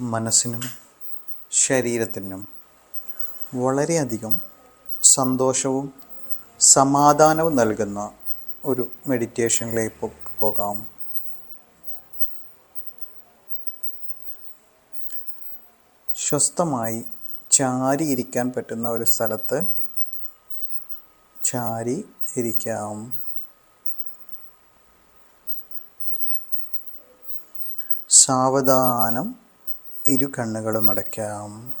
മനസ്സിനും ശരീരത്തിനും വളരെയധികം സന്തോഷവും സമാധാനവും നൽകുന്ന ഒരു മെഡിറ്റേഷനിലേക്ക് പോകാം. സ്വസ്ഥമായി ചാരി ഇരിക്കാൻ പറ്റുന്ന ഒരു സ്ഥലത്ത് ചാരി ഇരിക്കാം. സാവധാനം ഇരു കണ്ണുകളും അടയ്ക്കാം.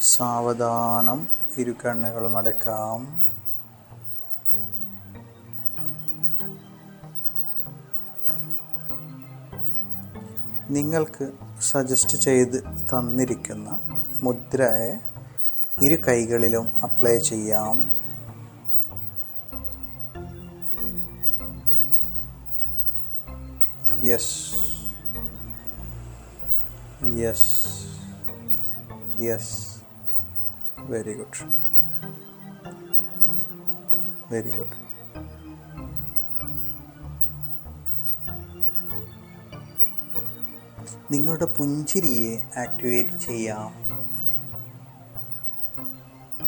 സാവധാനം ഇരു കണ്ണുകളും അടയ്ക്കാം. നിങ്ങൾക്ക് സജസ്റ്റ് ചെയ്ത് തന്നിരിക്കുന്ന മുദ്രയെ ഇരു കൈകളിലും അപ്ലൈ ചെയ്യാം. Yes yes yes very good very good നിങ്ങളുടെ പുഞ്ചിരിയെ ആക്ടിവേറ്റ് ചെയ്യാം.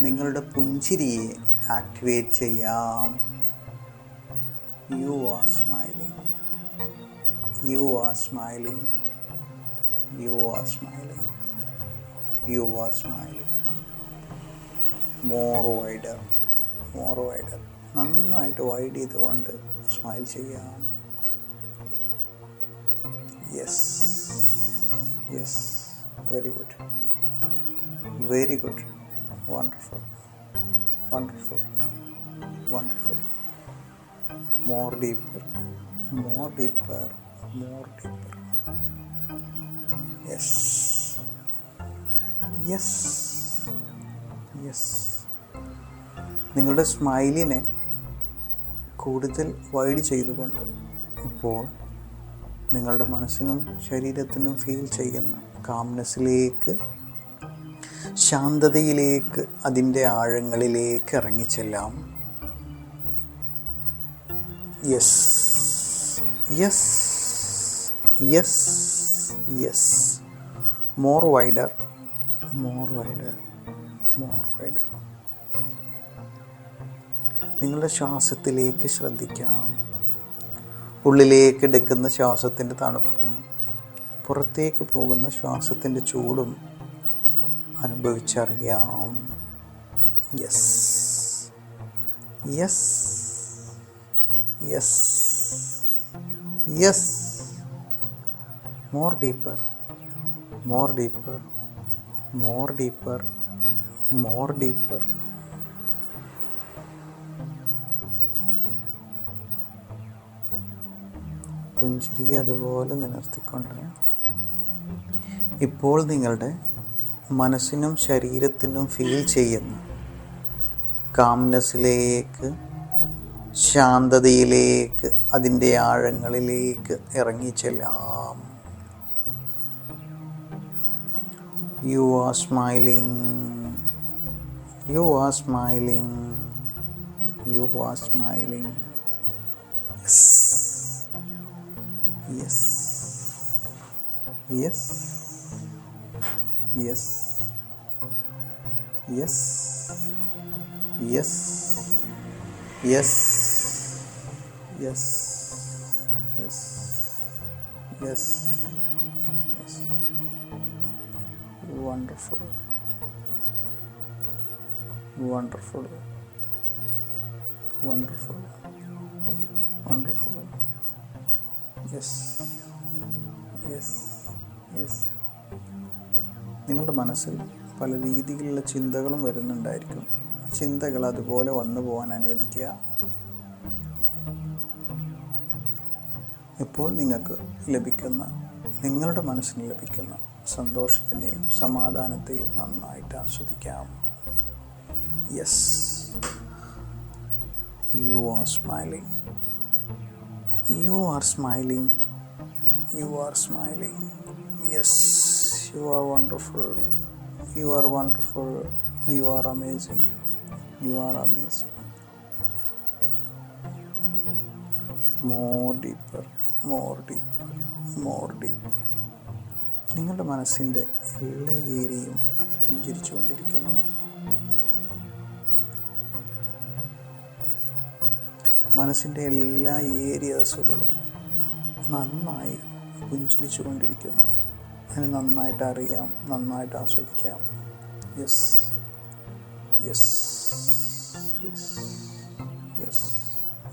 നിങ്ങളുടെ പുഞ്ചിരിയെ ആക്ടിവേറ്റ് ചെയ്യാം. You are smiling you are smiling you are smiling you are smiling more wider more wider നന്നായിട്ട് വൈഡ് ചെയ്തുകൊണ്ട് സ്മൈൽ ചെയ്യാം. Yes yes very good very good wonderful wonderful wonderful more deeper more deeper more deeper yes yes yes നിങ്ങളുടെ സ്മൈലിനെ കൂടുതൽ wide ചെയ്തുകൊണ്ട് ഇപ്പോൾ നിങ്ങളുടെ മനസ്സിനും ശരീരത്തിനും ഫീൽ ചെയ്യുന്ന കാംനെസ്സിലേക്ക് ശാന്തതയിലേക്ക് അതിന്റെ ആഴങ്ങളിലേക്ക് ഇറങ്ങിച്ചെല്ലാം. Yes yes yes yes more wider more wider more wider നിങ്ങളുടെ ശ്വാസത്തിലേക്ക് ശ്രദ്ധിക്കാം. ഉള്ളിലേക്ക് എടുക്കുന്ന ശ്വാസത്തിന്റെ തണുപ്പും പുറത്തേക്ക് പോകുന്ന ശ്വാസത്തിന്റെ ചൂടും അനുഭവിച്ചറിയാം. Yes yes yes yes more deeper more deeper more deeper more deeper പുഞ്ചിരി അതുപോലെ നിലർത്തിക്കൊണ്ട് ഇപ്പോൾ നിങ്ങളുടെ മനസ്സിനും ശരീരത്തിനും ഫീൽ ചെയ്യുന്ന കാംനെസ്സിലേക്ക് ശാന്തതയിലേക്ക് അതിന്റെ ആഴങ്ങളിലേക്ക് ഇറങ്ങിച്ചെല്ലാം You are smiling. You are smiling. You are smiling. Yes. Yes. Yes. Yes. Yes. Yes. Yes. Yes. Yes. Yes. Yes. Wonderful wonderful wonderful wonderful yes yes yes നിങ്ങളുടെ മനസ്സിൽ പല രീതിയിലുള്ള ചിന്തകളും വരുന്നുണ്ടായിരിക്കും. ചിന്തകൾ അതുപോലെ വന്നു പോകാൻ അനുവദിക്കുക. ഇപ്പോൾ നിങ്ങൾക്ക് ലഭിക്കുന്ന നിങ്ങളുടെ മനസ്സിന് ലഭിക്കുന്ന സന്തോഷത്തിനെയും സമാധാനത്തെയും നന്നായിട്ട് ആസ്വദിക്കാം. Yes you are smiling you are smiling you are smiling yes you are wonderful you are wonderful you are amazing you are amazing more deeper more deeper more deeper നിങ്ങളുടെ മനസ്സിന്റെ എല്ലാ ഏരിയയും പുഞ്ചിരിച്ചുകൊണ്ടിരിക്കുന്നു. മനസ്സിന്റെ എല്ലാ ഏരിയാസുകളും നന്നായി പുഞ്ചിരിച്ചു കൊണ്ടിരിക്കുന്നു അതിന് നന്നായിട്ട് അറിയാം നന്നായിട്ട് ആസ്വദിക്കാം. Yes yes yes yes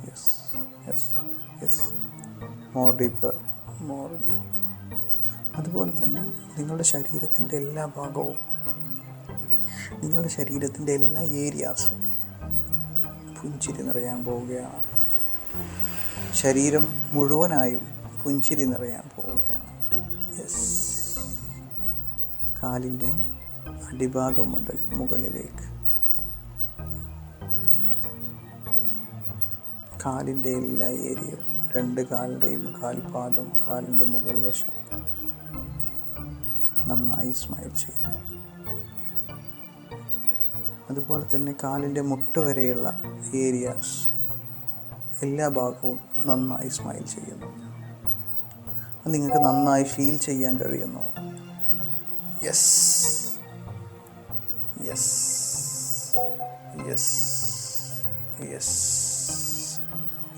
yes yes yes more deeper more deeper അതുപോലെ തന്നെ നിങ്ങളുടെ ശരീരത്തിന്റെ എല്ലാ ഭാഗവും നിങ്ങളുടെ ശരീരത്തിന്റെ എല്ലാ ഏരിയാസും പുഞ്ചിരി നിറയാൻ പോവുകയാണ്. ശരീരം മുഴുവനായും പുഞ്ചിരി നിറയാൻ പോവുകയാണ്. യെസ് കാലിന്റെ അടിഭാഗം മുതൽ മുകളിലേക്ക്. കാലിന്റെ എല്ലാ ഏരിയയും രണ്ട് കാലിന്റെയും കാൽപാദം കാലിന്റെ മുകൾ വശം നന്നായി സ്മൈൽ ചെയ്യുന്നു. അതുപോലെ തന്നെ കാലിന്റെ മുട്ട് വരെയുള്ള ഏരിയാസ് എല്ലാ ഭാഗവും നന്നായി സ്മൈൽ ചെയ്യുന്നു. നിങ്ങൾക്ക് നന്നായി ഫീൽ ചെയ്യാൻ കഴിയുന്നു. Yes yes yes yes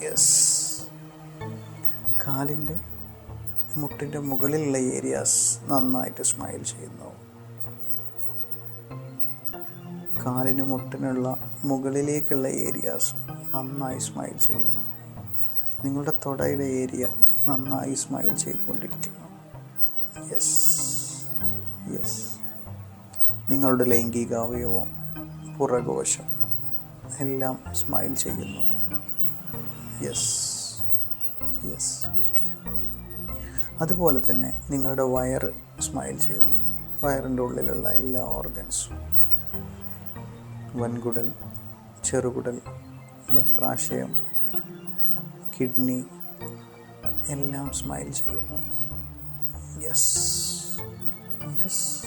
yes കാലിന്റെ മുട്ടിന്റെ മുകളിലുള്ള ഏരിയാസ് നന്നായിട്ട് സ്മൈൽ ചെയ്യുന്നു. കാലിന് മുട്ടിനുള്ള മുകളിലേക്കുള്ള ഏരിയാസ് നന്നായി സ്മൈൽ ചെയ്യുന്നു. നിങ്ങളുടെ തൊടയുടെ ഏരിയ നന്നായി സ്മൈൽ ചെയ്തുകൊണ്ടിരിക്കുന്നു. യെസ് യെസ് നിങ്ങളുടെ ലൈംഗിക അവയവം എല്ലാം സ്മൈൽ ചെയ്യുന്നു. യെസ് യെസ് അതുപോലെ തന്നെ നിങ്ങളുടെ വയറ് സ്മൈൽ ചെയ്യുന്നു. വയറിന്റെ ഉള്ളിലുള്ള എല്ലാ ഓർഗൻസും വൻകുടൽ ചെറുകുടൽ മൂത്രാശയം കിഡ്നി എല്ലാം സ്മൈൽ ചെയ്യുന്നു. യെസ് യെസ്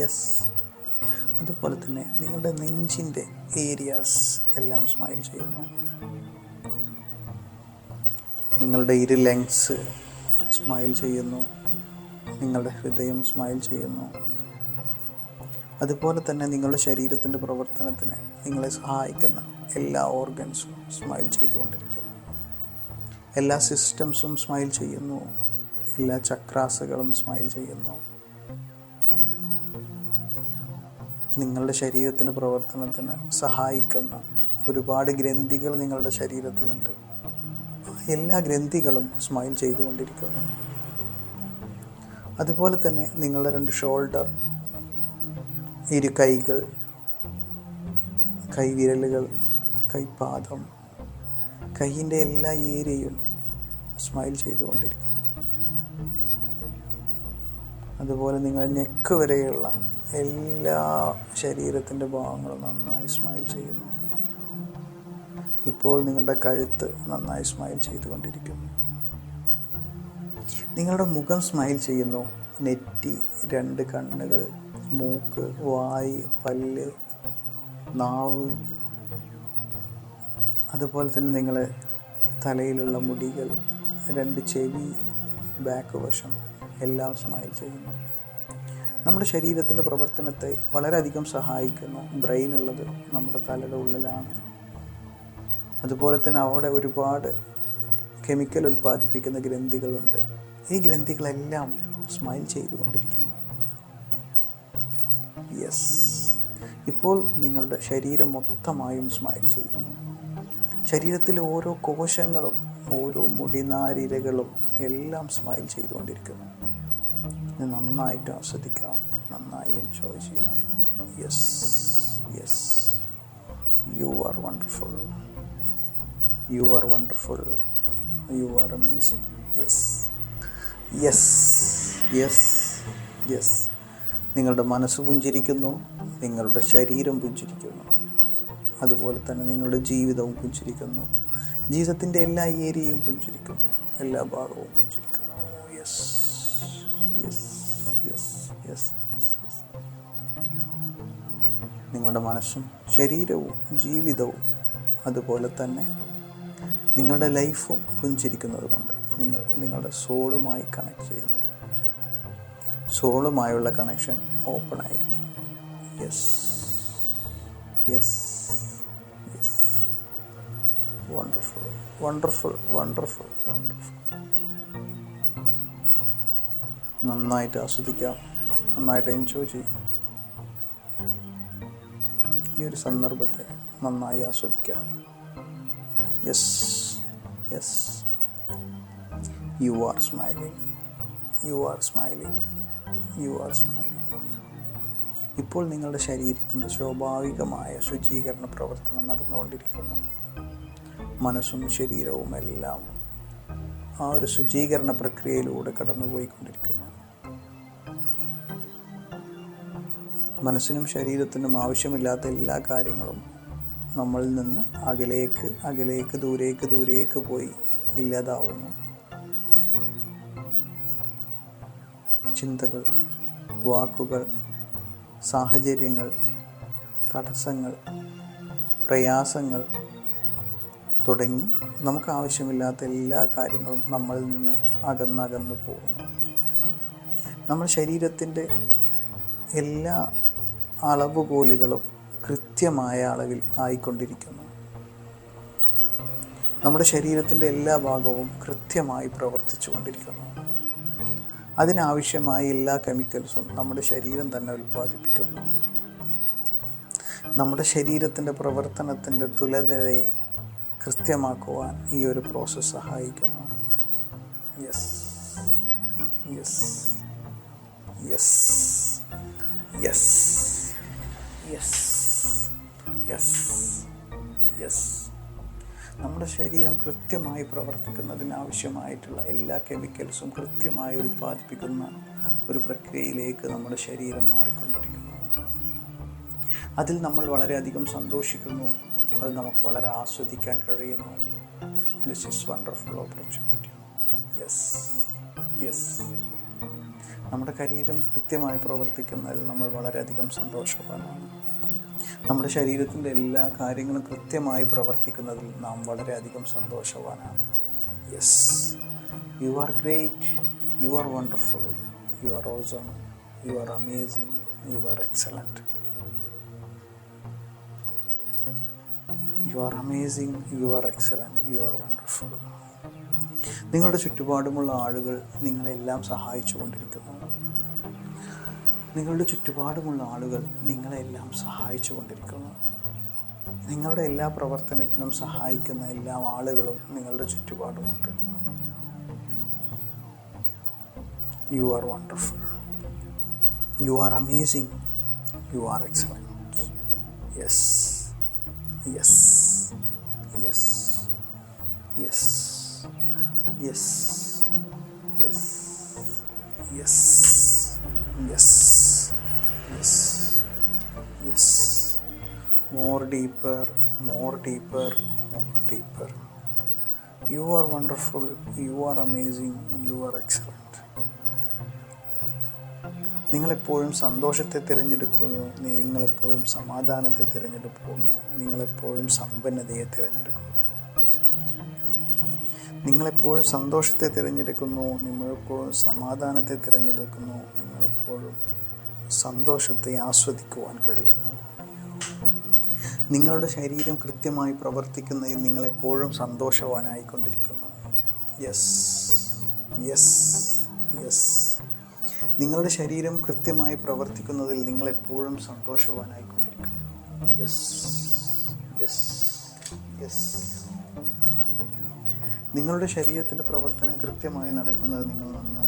യെസ് അതുപോലെ തന്നെ നിങ്ങളുടെ നെഞ്ചിന്റെ ഏരിയാസ് എല്ലാം സ്മൈൽ ചെയ്യുന്നു. നിങ്ങളുടെ ഇരു ലെങ്സ് സ്മൈൽ ചെയ്യുന്നു. നിങ്ങളുടെ ഹൃദയം സ്മൈൽ ചെയ്യുന്നു. അതുപോലെ തന്നെ നിങ്ങളുടെ ശരീരത്തിന്റെ പ്രവർത്തനത്തിന് നിങ്ങളെ സഹായിക്കുന്ന എല്ലാ ഓർഗൻസും സ്മൈൽ ചെയ്തുകൊണ്ടിരിക്കുന്നു. എല്ലാ സിസ്റ്റംസും സ്മൈൽ ചെയ്യുന്നു. എല്ലാ ചക്രാസുകളും സ്മൈൽ ചെയ്യുന്നു. നിങ്ങളുടെ ശരീരത്തിന്റെ പ്രവർത്തനത്തിന് സഹായിക്കുന്ന ഒരുപാട് ഗ്രന്ഥികൾ നിങ്ങളുടെ ശരീരത്തിലുണ്ട്. എല്ലാ ഗ്രന്ഥികളും സ്മൈൽ ചെയ്തുകൊണ്ടിരിക്കുന്നു അതുപോലെ തന്നെ നിങ്ങളുടെ രണ്ട് ഷോൾഡർ ഇരു കൈകൾ കൈവിരലുകൾ കൈപാദം കൈയിന്റെ എല്ലാ ഏരിയയും സ്മൈൽ ചെയ്തുകൊണ്ടിരിക്കുന്നു. അതുപോലെ നിങ്ങളുടെ നെക്ക് വരെയുള്ള എല്ലാ ശരീരത്തിന്റെ ഭാഗങ്ങളും നന്നായി സ്മൈൽ ചെയ്യുന്നു. ഇപ്പോൾ നിങ്ങളുടെ കഴുത്ത് നന്നായി സ്മൈൽ ചെയ്തുകൊണ്ടിരിക്കുന്നു. നിങ്ങളുടെ മുഖം സ്മൈൽ ചെയ്യുന്നു. നെറ്റി രണ്ട് കണ്ണുകൾ മൂക്ക് വായ് പല്ല് നാവ്. അതുപോലെ തന്നെ നിങ്ങൾ തലയിലുള്ള മുടികൾ രണ്ട് ചെവി ബാക്ക് വശം എല്ലാം സ്മൈൽ ചെയ്യുന്നു. നമ്മുടെ ശരീരത്തിന്റെ പ്രവർത്തനത്തെ വളരെയധികം സഹായിക്കുന്നു. ബ്രെയിൻ ഉള്ളത് നമ്മുടെ തലയുടെ ഉള്ളിലാണ്. അതുപോലെ തന്നെ അവിടെ ഒരുപാട് കെമിക്കൽ ഉൽപ്പാദിപ്പിക്കുന്ന ഗ്രന്ഥികളുണ്ട്. ഈ ഗ്രന്ഥികളെല്ലാം സ്മൈൽ ചെയ്തുകൊണ്ടിരിക്കുന്നു. യെസ് ഇപ്പോൾ നിങ്ങളുടെ ശരീരം മൊത്തമായും സ്മൈൽ ചെയ്യുന്നു. ശരീരത്തിലെ ഓരോ കോശങ്ങളും ഓരോ മുടിനാരിരകളും എല്ലാം സ്മൈൽ ചെയ്തുകൊണ്ടിരിക്കുന്നു. നന്നായിട്ട് ആസ്വദിക്കാം. നന്നായി എൻജോയ് ചെയ്യാം. Yes yes you are wonderful you are wonderful you are amazing yes yes yes yes നിങ്ങളുടെ മനസ്സ് പുഞ്ചിരിക്കുന്നു. നിങ്ങളുടെ ശരീരം പുഞ്ചിരിക്കുന്നു. അതുപോലെ തന്നെ നിങ്ങളുടെ ജീവിതവും പുഞ്ചിരിക്കുന്നു. ജീവിതത്തിന്റെ എല്ലാ ഏരിയയും പുഞ്ചിരിക്കുന്നു. എല്ലാ ഭാഗവും പുഞ്ചിരിക്കുന്നു. Yes yes yes yes yes നിങ്ങളുടെ മനസ്സും ശരീരവും ജീവിതവും അതുപോലെ തന്നെ നിങ്ങളുടെ ലൈഫും പുഞ്ചിരിക്കുന്നത് കൊണ്ട് നിങ്ങൾ നിങ്ങളുടെ സോളുമായി കണക്ട് ചെയ്യുന്നു. സോളുമായുള്ള കണക്ഷൻ ഓപ്പൺ ആയിരിക്കും. Yes yes yes wonderful wonderful wonderful wonderful നന്നായിട്ട് ആസ്വദിക്കാം. നന്നായിട്ട് എൻജോയ് ചെയ്യാം. ഈ ഒരു സന്ദർഭത്തെ നന്നായി ആസ്വദിക്കാം. Yes yes you are smiling you are smiling you are smiling ഇപ്പോൾ നിങ്ങളുടെ ശരീരത്തിന്റെ സ്വാഭാവികമായ ശുചീകരണ പ്രവർത്തനം നടന്നുകൊണ്ടിരിക്കുന്നു. മനസ്സും ശരീരവും എല്ലാം ആ ഒരു ശുചീകരണ പ്രക്രിയയിലൂടെ കടന്നുപോയിക്കൊണ്ടിരിക്കുന്നു. മനസ്സിനും ശരീരത്തിനും ആവശ്യമില്ലാത്ത എല്ലാ കാര്യങ്ങളും നമ്മളിൽ നിന്ന് അകലേക്ക് അകലേക്ക് ദൂരേക്ക് ദൂരേക്ക് പോയി ഇല്ലാതാവുന്നു. ചിന്തകൾ വാക്കുകൾ സാഹചര്യങ്ങൾ തടസ്സങ്ങൾ പ്രയാസങ്ങൾ തുടങ്ങി നമുക്ക് ആവശ്യമില്ലാത്ത എല്ലാ കാര്യങ്ങളും നമ്മളിൽ നിന്ന് അകന്നകന്ന് പോകുന്നു. നമ്മുടെ ശരീരത്തിന്റെ എല്ലാ അളവുകോലുകളും കൃത്യമായ അളവിൽ ആയിക്കൊണ്ടിരിക്കുന്നു. നമ്മുടെ ശരീരത്തിന്റെ എല്ലാ ഭാഗവും കൃത്യമായി പ്രവർത്തിച്ചു കൊണ്ടിരിക്കുന്നു. അതിനാവശ്യമായ എല്ലാ കെമിക്കൽസും നമ്മുടെ ശരീരം തന്നെ ഉൽപ്പാദിപ്പിക്കുന്നു. നമ്മുടെ ശരീരത്തിന്റെ പ്രവർത്തനത്തിന്റെ തുലതയെ കൃത്യമാക്കുവാൻ ഈ ഒരു പ്രോസസ്സ് സഹായിക്കുന്നു. Yes yes yes yes yes yes yes നമ്മുടെ ശരീരം കൃത്യമായി പ്രവർത്തിക്കുന്നതിന് ആവശ്യമായിട്ടുള്ള എല്ലാ കെമിക്കൽസും കൃത്യമായി ഉൽപ്പാദിപ്പിക്കുന്ന ഒരു പ്രക്രിയയിലേക്ക് നമ്മുടെ ശരീരം മാറിക്കൊണ്ടിരിക്കുന്നു. അതിൽ നമ്മൾ വളരെയധികം സന്തോഷിക്കുന്നു. അത് നമുക്ക് വളരെ ആസ്വദിക്കാൻ കഴിയുന്നു. This is wonderful opportunity yes yes നമ്മുടെ ശരീരം കൃത്യമായി പ്രവർത്തിക്കുന്നതിൽ നമ്മൾ വളരെയധികം സന്തോഷവാനാണ്. നമ്മുടെ ശരീരത്തിന്റെ എല്ലാ കാര്യങ്ങളും കൃത്യമായി പ്രവർത്തിക്കുന്നതിൽ നാം വളരെയധികം സന്തോഷവാനാണ്. Yes you are great you are wonderful you are awesome you are amazing you are excellent you are amazing you are excellent you are wonderful നിങ്ങളുടെ ചുറ്റുപാടുമുള്ള ആളുകൾ നിങ്ങളെല്ലാം സഹായിച്ചു കൊണ്ടിരിക്കുന്നു നിങ്ങളുടെ ചുറ്റുപാടുമുള്ള ആളുകൾ നിങ്ങളെല്ലാം സഹായിച്ചു കൊണ്ടിരിക്കുന്നു. നിങ്ങളുടെ എല്ലാ പ്രവർത്തനത്തിനും സഹായിക്കുന്ന എല്ലാ ആളുകളും നിങ്ങളുടെ ചുറ്റുപാടുമുണ്ട്. You are wonderful you are amazing you are excellent yes yes yes yes yes yes yes yes yes. Yes more deeper more deeper more deeper. You are wonderful you are amazing you are excellent. നിങ്ങളെപ്പോഴും സന്തോഷത്തെ തിരഞ്ഞെടുക്കുന്നു നിങ്ങളെപ്പോഴും സമാധാനത്തെ തിരഞ്ഞെടുക്കുന്നു നിങ്ങളെപ്പോഴും സമ്പന്നതയെ തിരഞ്ഞെടുക്കുന്നു. നിങ്ങളെപ്പോഴും സന്തോഷത്തെ തിരഞ്ഞെടുക്കുന്നു നിങ്ങളെപ്പോഴും സമാധാനത്തെ തിരഞ്ഞെടുക്കുന്നു നിങ്ങളെപ്പോഴും സന്തോഷത്തെ ആസ്വദിക്കുവാൻ കഴിയുന്നു. നിങ്ങളുടെ ശരീരം കൃത്യമായി പ്രവർത്തിക്കുന്നതിൽ നിങ്ങളെപ്പോഴും സന്തോഷവാനായിക്കൊണ്ടിരിക്കുന്നു. യെസ് യെസ് യെസ് നിങ്ങളുടെ ശരീരം കൃത്യമായി പ്രവർത്തിക്കുന്നതിൽ നിങ്ങളെപ്പോഴും സന്തോഷവാനായിക്കൊണ്ടിരിക്കുന്നു. യെസ് യെസ് യെസ് നിങ്ങളുടെ ശരീരത്തിന്റെ പ്രവർത്തനം കൃത്യമായി നടക്കുന്നത് നിങ്ങൾ നന്നായി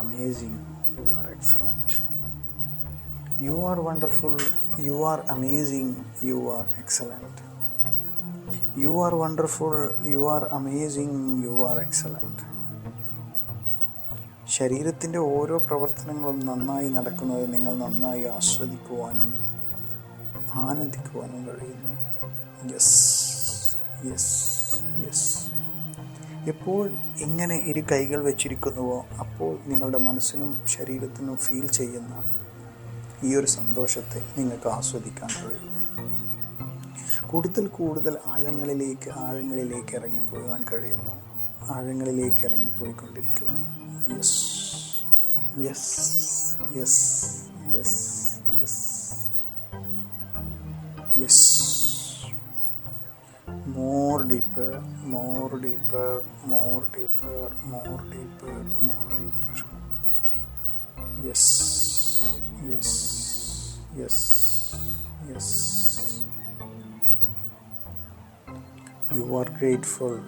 amazing. You are excellent. You are wonderful. You are amazing. You are excellent. You are wonderful. You are amazing. You are excellent. ശരീരത്തിന്റെ ഓരോ പ്രവർത്തനങ്ങളും നന്നായി നടക്കുന്നത് നിങ്ങൾ നന്നായി ആസ്വദിക്കുവാനും ആനന്ദിക്കുവാനും കഴിയുന്നു യെസ് യെസ് യെസ് എപ്പോൾ എങ്ങനെ ഇരു കൈകൾ വെച്ചിരിക്കുന്നുവോ അപ്പോൾ നിങ്ങളുടെ മനസ്സിനും ശരീരത്തിനും ഫീൽ ചെയ്യുന്ന ഈ ഒരു സന്തോഷത്തെ നിങ്ങൾക്ക് ആസ്വദിക്കാൻ കഴിയും കൂടുതൽ കൂടുതൽ ആഴങ്ങളിലേക്ക് ആഴങ്ങളിലേക്ക് ഇറങ്ങിപ്പോകാൻ കഴിയുന്നു. ആഴങ്ങളിലേക്ക് ഇറങ്ങിപ്പോയിക്കൊണ്ടിരിക്കുന്നു. Yes yes yes yes yes yes more deeper, more deeper, more deeper, more deeper, more deeper. Yes, yes, yes, yes. You are grateful,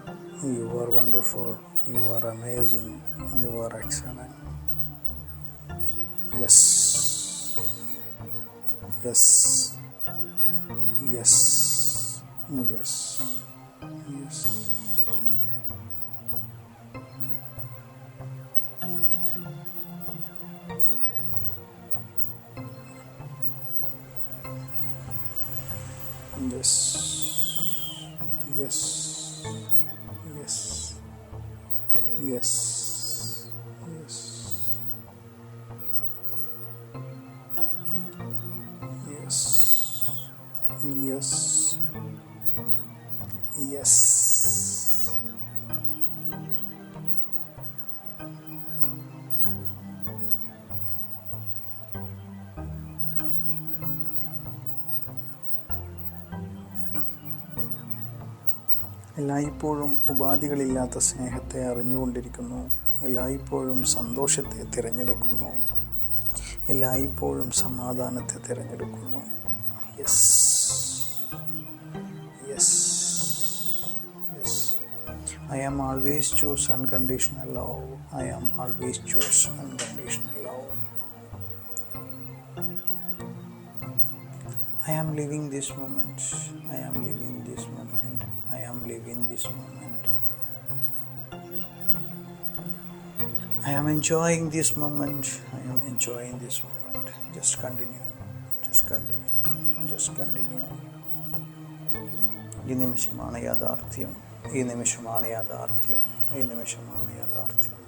you are wonderful, you are amazing, you are excellent. Yes, yes, yes, yes. Yes. Yes. Yes. എല്ലായ്പ്പോഴും ഉപാധികളില്ലാത്ത സ്നേഹത്തെ അറിഞ്ഞുകൊണ്ടിരിക്കുന്നു. എല്ലായ്പ്പോഴും സന്തോഷത്തെ തിരഞ്ഞെടുക്കുന്നു. എല്ലായ്പ്പോഴും സമാധാനത്തെ തിരഞ്ഞെടുക്കുന്നു. Yes. Yes. Yes. I am always choose unconditional love. I am always choose unconditional love. I am living this moment I am living this moment. Am living this moment. I am enjoying this moment. I am enjoying this moment. Just continue. Just continue. Just continue. ഈ നിമിഷമാണ് യാഥാർത്ഥ്യം ഈ നിമിഷമാണ് യാഥാർത്ഥ്യം ഈ നിമിഷമാണ് യാഥാർത്ഥ്യം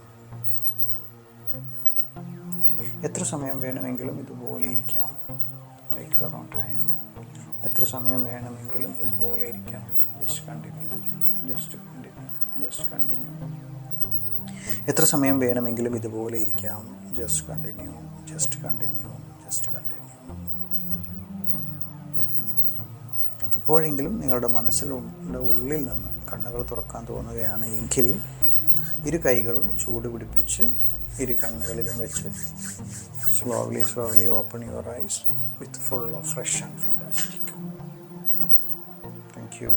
എത്ര സമയം വേണമെങ്കിലും ഇതുപോലെ ഇരിക്കാം ടൈം എത്ര സമയം വേണമെങ്കിലും ഇതുപോലെ ഇരിക്കാം just continue just continue just continue എത്ര സമയം വേണമെങ്കിലും ഇതുപോലെ ഇരിക്കാം. Just continue just continue just continue എപ്പോഴെങ്കിലും നിങ്ങളുടെ മനസ്സിലുണ്ട് ഉള്ളിൽ നിന്ന് കണ്ണുകൾ തുറക്കാൻ തോന്നുകയാണ് എങ്കിൽ ഇരു കൈകളും ചൂട് പിടിപ്പിച്ച് ഇരു കണ്ണുകളിലും വെച്ച് slowly slowly open your eyes with full of fresh and fantastic thank you